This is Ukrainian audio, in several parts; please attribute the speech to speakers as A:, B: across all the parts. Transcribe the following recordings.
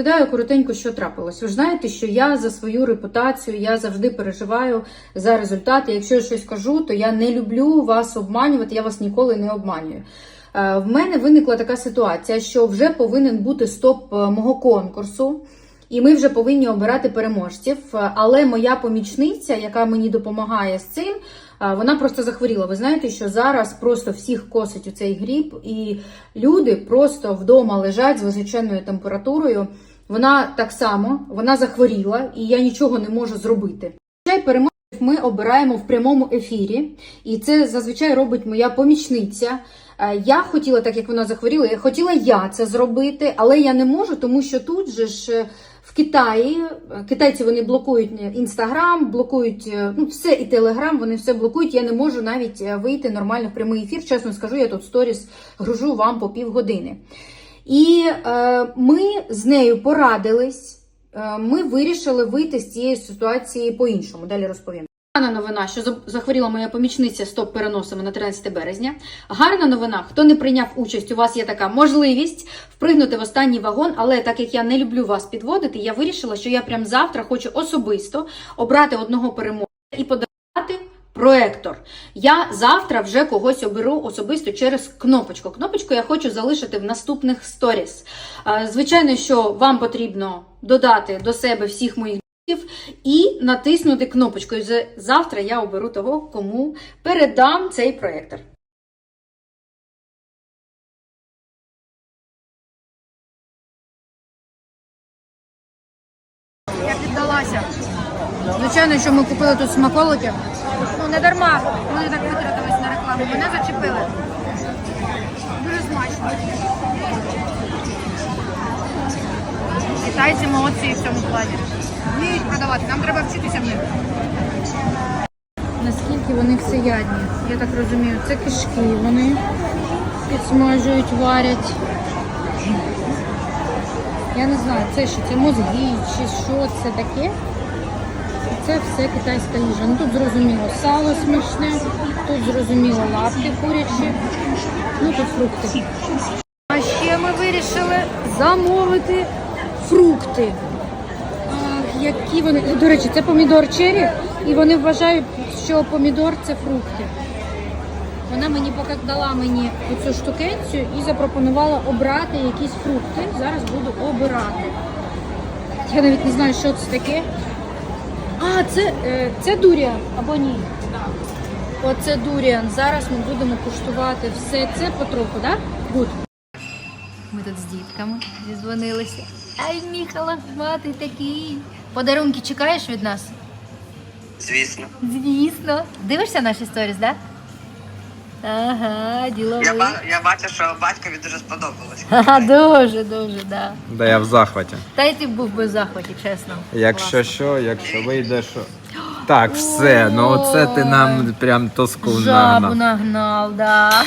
A: Відповідаю коротенько, що трапилось. Ви ж знаєте, що я за свою репутацію я завжди переживаю за результати. Якщо я щось кажу, то я не люблю вас обманювати, я вас ніколи не обманюю. Е, В мене виникла така ситуація, що вже повинен бути стоп е, мого конкурсу, і ми вже повинні обирати переможців. Е, Але моя помічниця, яка мені допомагає з цим, вона просто захворіла. Ви знаєте, що зараз просто всіх косить у цей гріб, і люди просто вдома лежать з височенною температурою. Вона так само, вона захворіла, і я нічого не можу зробити. Переможців ми обираємо в прямому ефірі, і це зазвичай робить моя помічниця. Е, Я хотіла, так як вона захворіла, я хотіла я це зробити, але я не можу, тому що тут же ж е, в Китаї е, китайці вони блокують інстаграм, блокують е, ну, все і телеграм, вони все блокують. Я не можу навіть е, вийти нормально в прямий ефір. Чесно скажу, я тут сторіс гружу вам по півгодини. І е, ми з нею порадились. Е, ми вирішили вийти з цієї ситуації по-іншому. Далі розповім. Гарна новина, що захворіла моя помічниця стоп переносимо на 13 березня. Гарна новина, хто не прийняв участь, у вас є така можливість впригнути в останній вагон. Але так як я не люблю вас підводити, я вирішила, що я прямо завтра хочу особисто обрати одного переможця і подарувати проектор. Я завтра вже когось оберу особисто через кнопочку. Кнопочку я хочу залишити в наступних сторіс. Звичайно, що вам потрібно додати до себе всіх моїх і натиснути кнопочку. І завтра я оберу того, кому передам цей проектор. Я піддалася. Звичайно, що ми купили тут смаколики. Ну, не дарма. Вони так витратились на рекламу. Мене зачепили. Дуже смачно. Китайці молодці в цьому плані. Вміють продавати, нам треба вчитися в них. Наскільки вони всеядні, я так розумію, це кишки, вони підсмажують, варять. Я не знаю, це що, це мозги, чи що це таке. Це все китайська їжа. Ну тут зрозуміло сало смачне, тут зрозуміло лапки курячі, ну тут фрукти. А ще ми вирішили замовити фрукти. Які вони. До речі, це помідор чері, і вони вважають, що помідор це фрукти. Вона мені поки дала мені цю штукенцію і запропонувала обрати якісь фрукти. Зараз буду обирати. Я навіть не знаю, що це таке. А, це, е, це дуріан або ні? Оце дуріан. Зараз ми будемо куштувати все це потроху, так? Гуд. Ми тут з дітками зізвонилися. Ай, Міхала, мати такий. Подарунки чекаєш від нас?
B: Звісно.
A: Звісно. Дивишся наші сторіс, так? Ага, діловий.
B: Я, ба- я бачу, що батькові дуже сподобалось.
A: Ага, дуже, дуже, да.
C: Да я в захваті.
A: Та й ти був би в захваті, чесно.
C: Якщо
A: Класно.
C: що, якщо вийде, що. Так, все, ну оце ти нам прям тоску
A: Жабу
C: нагнав.
A: нагнав, да.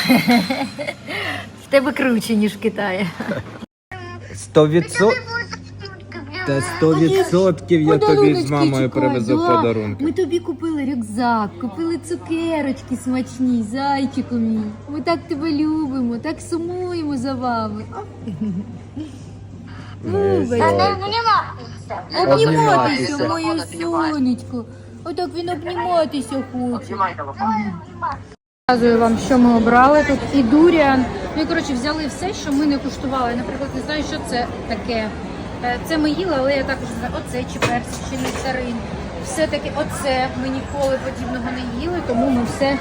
A: В тебе круче, ніж в Китаї.
C: Сто відсотків. Та сто відсотків я тобі з мамою привезу подарунки.
A: Ми тобі купили рюкзак, купили цукерочки смачні, зайчику мій. Ми так тебе любимо, так сумуємо за вами. Обніматися,
C: Обніматися.
A: моє сонечко. Отак він обніматися хоче. Показую вам, що ми обрали тут. І дуріан. Ну і коротше, взяли все, що ми не куштували. Наприклад, не знаю, що це таке. Е, Це ми їли, але я також не знаю, оце чи персик, чи нектарин. Все таки, оце ми ніколи подібного не їли, тому ми все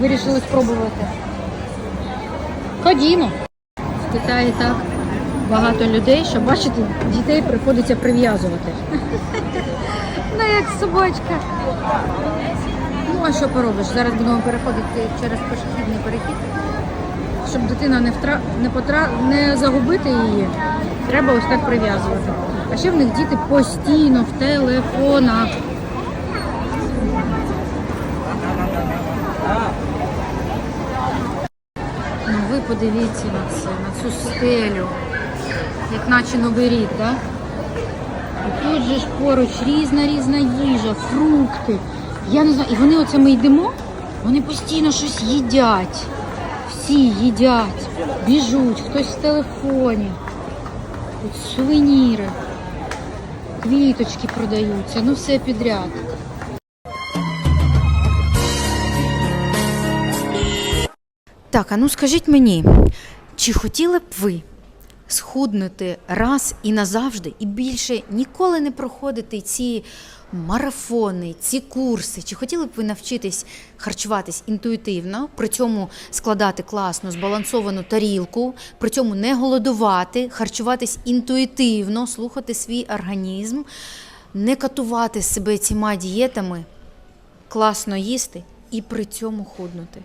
A: вирішили спробувати. Ходімо. В Китаї так багато людей, що бачите, дітей приходиться прив'язувати. Ну, як собачка. Ну, а що поробиш? Зараз будемо переходити через пішохідний перехід. Щоб дитина не втра... не потра... не загубити її, треба ось так прив'язувати. А ще в них діти постійно в телефонах. Ну ви подивіться на це, на цю стелю, як наче новий рік, так? І тут же ж поруч різна різна їжа, фрукти. Я не знаю, і вони оце ми йдемо, вони постійно щось їдять. Всі їдять, біжуть, хтось в телефоні. Тут сувеніри, квіточки продаються, ну все підряд. Так, а ну скажіть мені, чи хотіли б ви схуднути раз і назавжди, і більше ніколи не проходити ці марафони, ці курси? Чи хотіли б ви навчитись харчуватись інтуїтивно, при цьому складати класну збалансовану тарілку, при цьому не голодувати, харчуватись інтуїтивно, слухати свій організм, не катувати себе цими дієтами, класно їсти і при цьому худнути?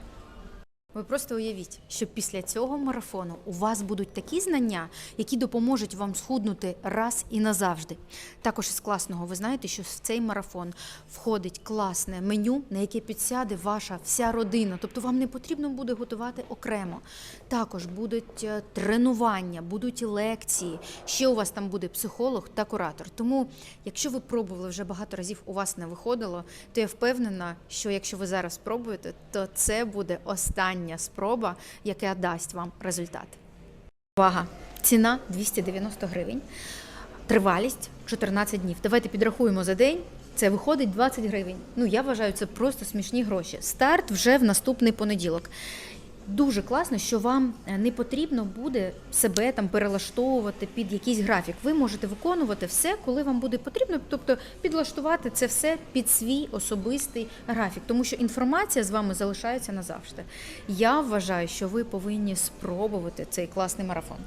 A: Ви просто уявіть, що після цього марафону у вас будуть такі знання, які допоможуть вам схуднути раз і назавжди. Також із класного ви знаєте, що в цей марафон входить класне меню, на яке підсяде ваша вся родина. Тобто вам не потрібно буде готувати окремо. Також будуть е, тренування, будуть лекції. Ще у вас там буде психолог та куратор. Тому, якщо ви пробували вже багато разів, у вас не виходило, то я впевнена, що якщо ви зараз спробуєте, то це буде остання спроба, яка дасть вам результат. Увага! Ціна 290 гривень, тривалість 14 днів. Давайте підрахуємо за день. Це виходить 20 гривень. Ну я вважаю, це просто смішні гроші. Старт вже в наступний понеділок. Дуже класно, що вам е, не потрібно буде себе там перелаштовувати під якийсь графік. Ви можете виконувати все, коли вам буде потрібно, тобто підлаштувати це все під свій особистий графік, тому що інформація з вами залишається назавжди. Я вважаю, що ви повинні спробувати цей класний марафон.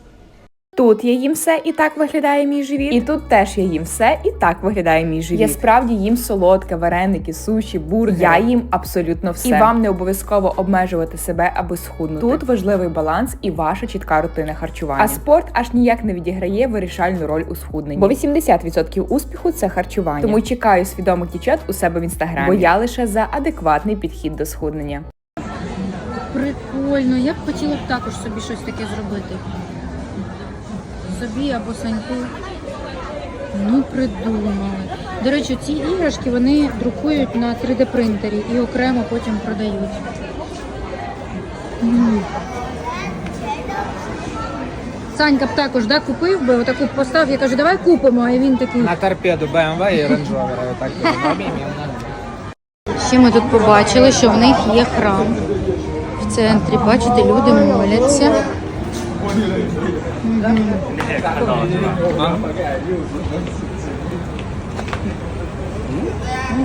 D: Тут я їм все і так виглядає мій живіт. І тут теж я їм все і так виглядає мій живіт. Я справді їм солодке, вареники, суші, бургери. Я їм абсолютно все. І вам не обов'язково обмежувати себе, аби схуднути. Тут важливий баланс і ваша чітка рутина харчування. А спорт аж ніяк не відіграє вирішальну роль у схудненні. Бо 80% успіху це харчування. Тому чекаю свідомих дівчат у себе в інстаграмі. Бо я лише за адекватний підхід до схуднення.
A: Прикольно, я б хотіла б також собі щось таке зробити. Собі або Саньку. Ну, придумали. До речі, ці іграшки вони друкують на 3D принтері і окремо потім продають. Санька б також да, купив би, отаку постав, я кажу, давай купимо, а він такий.
C: На торпеду BMW і Range Rover. Так
A: Ще ми тут побачили, що в них є храм в центрі. Бачите, люди моляться. Мгм.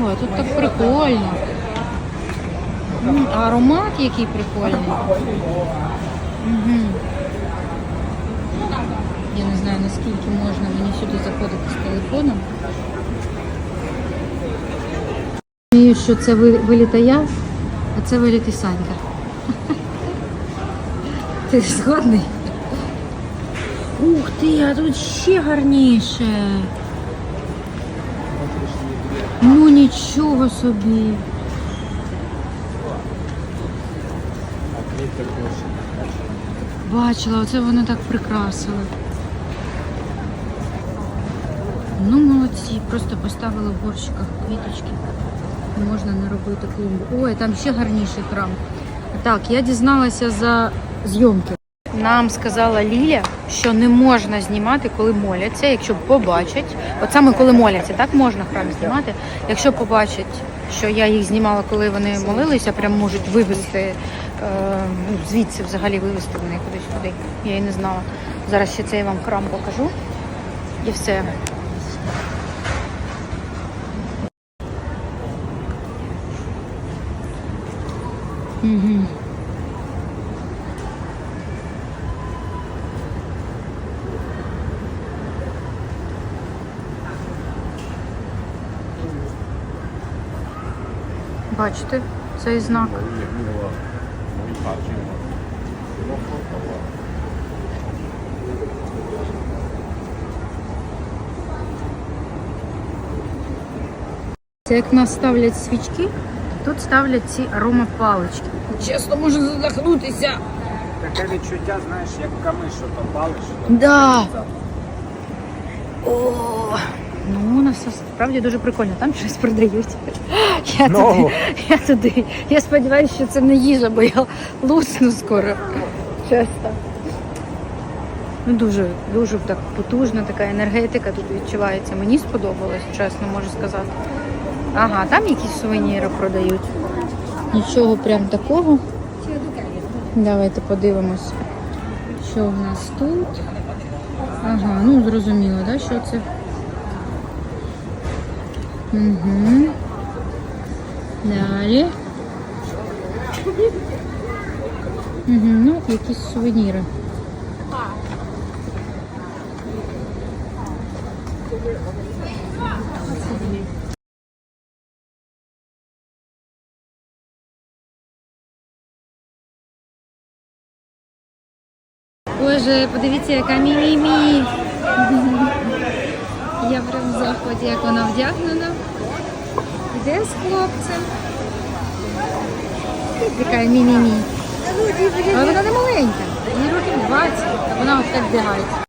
A: О, тут так прикольно. А Аромат який прикольний. Мгм. Я не знаю, наскільки можна мені сюди заходити з телефоном. Розумію, що це ви- виліта я, а це виліти Санька. Ти згодний? Ух ти, а тут ще гарніше. Ну нічого собі. Бачила, оце вони так прикрасили. Ну, молодці, просто поставили в горщиках квіточки. Можна не робити клумбу. Ой, там ще гарніший храм. Так, я дізналася за зйомки. Нам сказала Ліля, що не можна знімати, коли моляться, якщо побачать. От саме коли моляться, так можна храм знімати. Якщо побачать, що я їх знімала, коли вони молилися, прям можуть вивезти е, ну, звідси взагалі вивезти мене кудись туди. Я і не знала. Зараз ще цей вам храм покажу. І все. Угу. Бачите цей знак? Це як нас ставлять свічки, тут ставлять ці аромапалички. Чесно, можна задохнутися.
C: Таке відчуття, знаєш, як камиш, що то палиш.
A: Да. О, ну у нас справді дуже прикольно. Там щось продають. Я
C: Ногу.
A: туди, я туди. Я сподіваюся, що це не їжа, бо я лусну скоро. Чесно. Ну, дуже, дуже так потужна така енергетика тут відчувається. Мені сподобалось, чесно можу сказати. Ага, там якісь сувеніри продають. Нічого прям такого. Давайте подивимось, що в нас тут. Ага, ну зрозуміло, да, що це. Угу. Далі. Угу, ну, якісь сувеніри. Боже, подивіться, яка мі-мі-мі. Я прям в захваті, як вона вдягнена. Іде з хлопцем. І така мі-мі-мі. Але вона не маленька, їй років 20, вона от так вдягається.